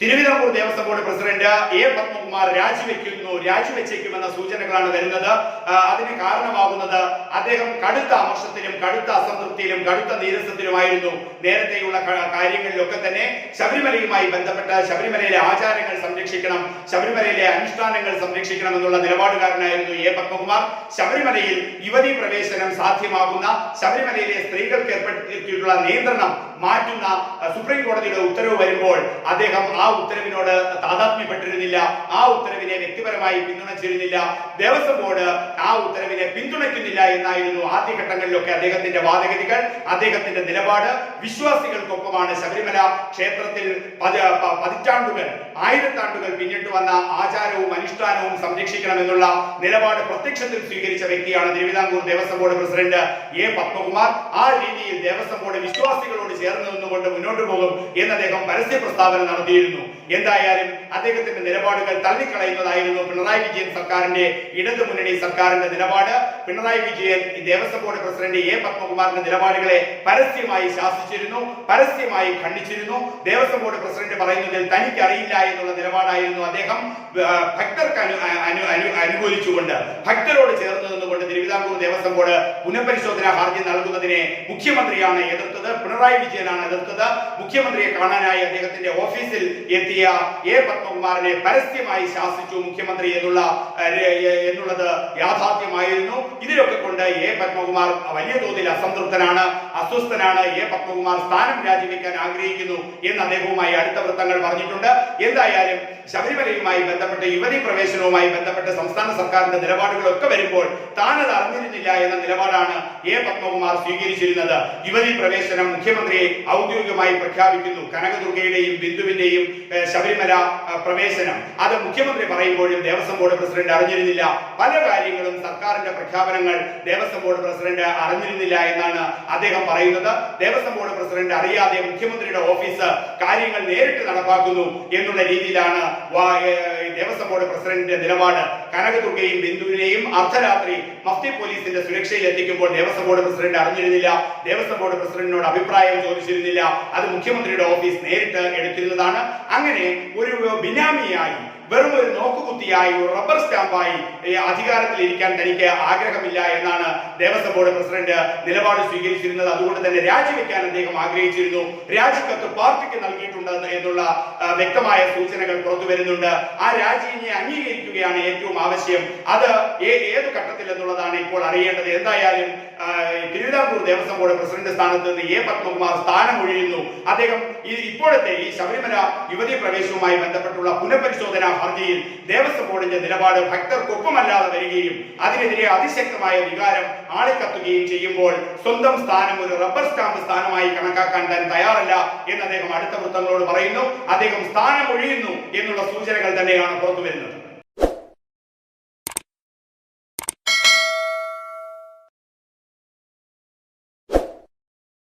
Thiruvithamkoor Devaswom board president A Padmakumar രാജിവെക്കുന്നു. രാജിവെച്ചേക്കുമെന്ന സൂചനകളാണ് വരുന്നത്. അതിന് കാരണമാകുന്നത് അദ്ദേഹം കടുത്ത അമർഷത്തിലും കടുത്ത അസംതൃപ്തിയിലും കടുത്ത നീരസത്തിലുമായിരുന്നു. നേരത്തെയുള്ള കാര്യങ്ങളിലൊക്കെ തന്നെ ശബരിമലയുമായി ബന്ധപ്പെട്ട ശബരിമലയിലെ ആചാരങ്ങൾ സംരക്ഷിക്കണം ശബരിമലയിലെ അനുഷ്ഠാനങ്ങൾ സംരക്ഷിക്കണം എന്നുള്ള നിലപാടുകാരനായിരുന്നു എ പത്മകുമാർ. ശബരിമലയിൽ യുവതി പ്രവേശനം സാധ്യമാകുന്ന ശബരിമലയിലെ സ്ത്രീകൾക്ക് ഏർപ്പെടുത്തിയിട്ടുള്ള നിയന്ത്രണം മാറ്റുന്ന സുപ്രീം കോടതിയുടെ ഉത്തരവ് വരുമ്പോൾ അദ്ദേഹം ആ ഉത്തരവിനോട് താതാത്മ്യപ്പെട്ടിരുന്നില്ല. ആ ഉത്തരവിനെ വ്യക്തിപരമായി പിന്തുണച്ചിരുന്നില്ല. ദേവസ്വം ബോർഡ് ആ ഉത്തരവിനെ പിന്തുണയ്ക്കുന്നില്ല എന്നായിരുന്നു ആദ്യഘട്ടങ്ങളിലൊക്കെ അദ്ദേഹത്തിന്റെ വാദഗതികൾ അദ്ദേഹത്തിന്റെ നിലപാട്. വിശ്വാസികൾക്കൊപ്പമാണ് ശബരിമല ക്ഷേത്രത്തിൽ പതിറ്റാണ്ടുകൾ ആയിരത്താണ്ടുകൾ പിന്നിട്ട് വന്ന ആചാരവും അനുഷ്ഠാനവും സംരക്ഷിക്കണമെന്നുള്ള നിലപാട് പ്രത്യക്ഷത്തിൽ സ്വീകരിച്ച വ്യക്തിയാണ് Thiruvithamkoor Devaswom board president A Padmakumar. ആ രീതിയിൽ ദേവസ്വം ബോർഡ് വിശ്വാസികളോട് ചേർന്ന് നിന്നുകൊണ്ട് മുന്നോട്ട് പോകും എന്ന് അദ്ദേഹം പരസ്യ പ്രസ്താവന നടത്തിയിരുന്നു. എന്തായാലും അദ്ദേഹത്തിന്റെ നിലപാടുകൾ തള്ളിക്കളയുന്നതായിരുന്നു പിണറായി വിജയൻ സർക്കാരിന്റെ ഇടതു മുന്നണി സർക്കാരിന്റെ നിലപാട്. Pinarayi Vijayan Devaswom board president A പത്മകുമാറിന്റെ നിലപാടുകളെ പരസ്യമായി ശാസിച്ചിരുന്നു പരസ്യമായി ഖണ്ഡിച്ചിരുന്നു. ദേവസ്വം ബോർഡ് പ്രസിഡന്റ് പറയുന്നതിൽ തനിക്ക് അറിയില്ല എന്നുള്ള നിലപാടായിരുന്നു അദ്ദേഹം ഭക്തർക്ക് അനു അനു- അനു അനുകൂലിച്ചുകൊണ്ട് ഭക്തരോട് ചേർന്ന് നിന്നുകൊണ്ട് ദേവസ്വം ബോർഡ് പുനഃപരിശോധനാ ഹർജി നൽകുന്നതിനെ മുഖ്യമന്ത്രിയാണ് എതിർത്തത്. പിണറായി വിജയനാണ് എതിർത്തത്. മുഖ്യമന്ത്രിയെ കാണാനായി അദ്ദേഹത്തിന്റെ ഓഫീസിൽ എത്തിയ എ പത്മകുമാറിനെ പരസ്യമായി ശാസിച്ചു മുഖ്യമന്ത്രി എന്നുള്ള എന്നുള്ളത് യാഥാർത്ഥ്യമായിരുന്നു. ഇതിലൊക്കെ കൊണ്ട് എ പത്മകുമാർ വലിയ തോതിൽ അസംതൃപ്തനാണ് അസ്വസ്ഥനാണ്. എ പത്മകുമാർ സ്ഥാനം രാജിവെക്കാൻ ആഗ്രഹിക്കുന്നു എന്ന് അദ്ദേഹവുമായി അടുത്ത വൃത്തങ്ങൾ പറഞ്ഞിട്ടുണ്ട്. എന്തായാലും ശബരിമലയുമായി ബന്ധപ്പെട്ട് യുവതി പ്രവേശനവുമായി ബന്ധപ്പെട്ട് സംസ്ഥാന സർക്കാരിന്റെ നിലപാടുകളൊക്കെ വരുമ്പോൾ താനത് അറിഞ്ഞിരുന്നില്ല എന്ന നിലപാടാണ് എ പത്മകുമാർ സ്വീകരിച്ചിരുന്നത്. യുവതി പ്രവേശനം മുഖ്യമന്ത്രി ഔദ്യോഗികമായി പ്രഖ്യാപിക്കുന്നു. കനകദുർഗയുടെയും ബിന്ദുവിന്റെയും ശബരിമല പ്രവേശനം. അത് മുഖ്യമന്ത്രി പറയുമ്പോഴും ദേവസ്വം ബോർഡ് പ്രസിഡന്റ് അറിഞ്ഞിരുന്നില്ല. പല കാര്യങ്ങളും സർക്കാരിന്റെ പ്രഖ്യാപനങ്ങൾ ദേവസ്വം ബോർഡ് പ്രസിഡന്റ് അറിഞ്ഞിരുന്നില്ല എന്നാണ് അദ്ദേഹം പറയുന്നത്. ദേവസ്വം ബോർഡ് പ്രസിഡന്റ് അറിയാതെ മുഖ്യമന്ത്രിയുടെ ഓഫീസ് കാര്യങ്ങൾ നേരിട്ട് നടപ്പാക്കുന്നു എന്നുള്ള രീതിയിലാണ് ദേവസ്വം ബോർഡ് പ്രസിഡന്റിന്റെ നിലപാട് കനകദുർഗയും ബിന്ദുവിനെയും അർദ്ധരാത്രി മഫ്തി പോലീസിന്റെ സുരക്ഷയിൽ എത്തിക്കുമ്പോൾ ദേവസ്വം ബോർഡ് പ്രസിഡന്റ് അറിഞ്ഞിരുന്നില്ല ദേവസ്വം ബോർഡ് പ്രസിഡന്റിനോട് അഭിപ്രായം ചോദിച്ചിരുന്നില്ല. അത് മുഖ്യമന്ത്രിയുടെ ഓഫീസ് നേരിട്ട് എടുത്തിരുന്നതാണ്. അങ്ങനെ ഒരു ബിനാമിയായി വെറും ഒരു നോക്കുകുത്തിയായി ഒരു റബ്ബർ സ്റ്റാമ്പായി അധികാരത്തിൽ ഇരിക്കാൻ തനിക്ക് ആഗ്രഹമില്ല എന്നാണ് ദേവസ്വം ബോർഡ് പ്രസിഡന്റ് നിലപാട് സ്വീകരിച്ചിരുന്നത്. അതുകൊണ്ട് തന്നെ രാജിവെക്കാൻ അദ്ദേഹം ആഗ്രഹിച്ചിരുന്നു. രാജിക്കത്ത് പാർട്ടിക്ക് നൽകിയിട്ടുണ്ട് എന്നുള്ള വ്യക്തമായ സൂചനകൾ പുറത്തു വരുന്നുണ്ട്. ആ രാജിയെ അംഗീകരിക്കുകയാണ് ഏറ്റവും ആവശ്യം. അത് ഏത് ഘട്ടത്തിൽ എന്നുള്ളതാണ് ഇപ്പോൾ അറിയേണ്ടത്. എന്തായാലും തിരുവിതാംകൂർ ദേവസ്വം ബോർഡ് പ്രസിഡന്റ് സ്ഥാനത്ത് നിന്ന് എ പത്മകുമാർ സ്ഥാനം ഒഴിയുന്നു. അദ്ദേഹം ഇപ്പോഴത്തെ ഈ ശബരിമല യുവതി പ്രവേശവുമായി ബന്ധപ്പെട്ടുള്ള പുനഃപരിശോധനാ ഹർജിയിൽ ദേവസ്വം ബോർഡിന്റെ നിലപാട് ഭക്തർക്കൊപ്പമല്ലാതെ വരികയും അതിനെതിരെ അതിശക്തമായ വികാരം ആളിക്കത്തുകയും ചെയ്യുമ്പോൾ സ്വന്തം സ്ഥാനം ഒരു റബ്ബർ സ്റ്റാമ്പ് സ്ഥാനമായി കണക്കാക്കാൻ താൻ തയ്യാറല്ല എന്ന് അദ്ദേഹം അടുത്ത വൃത്തങ്ങളോട് പറയുന്നു. അദ്ദേഹം സ്ഥാനം ഒഴിയുന്നു എന്നുള്ള സൂചനകൾ തന്നെയാണ് പുറത്തു വരുന്നത്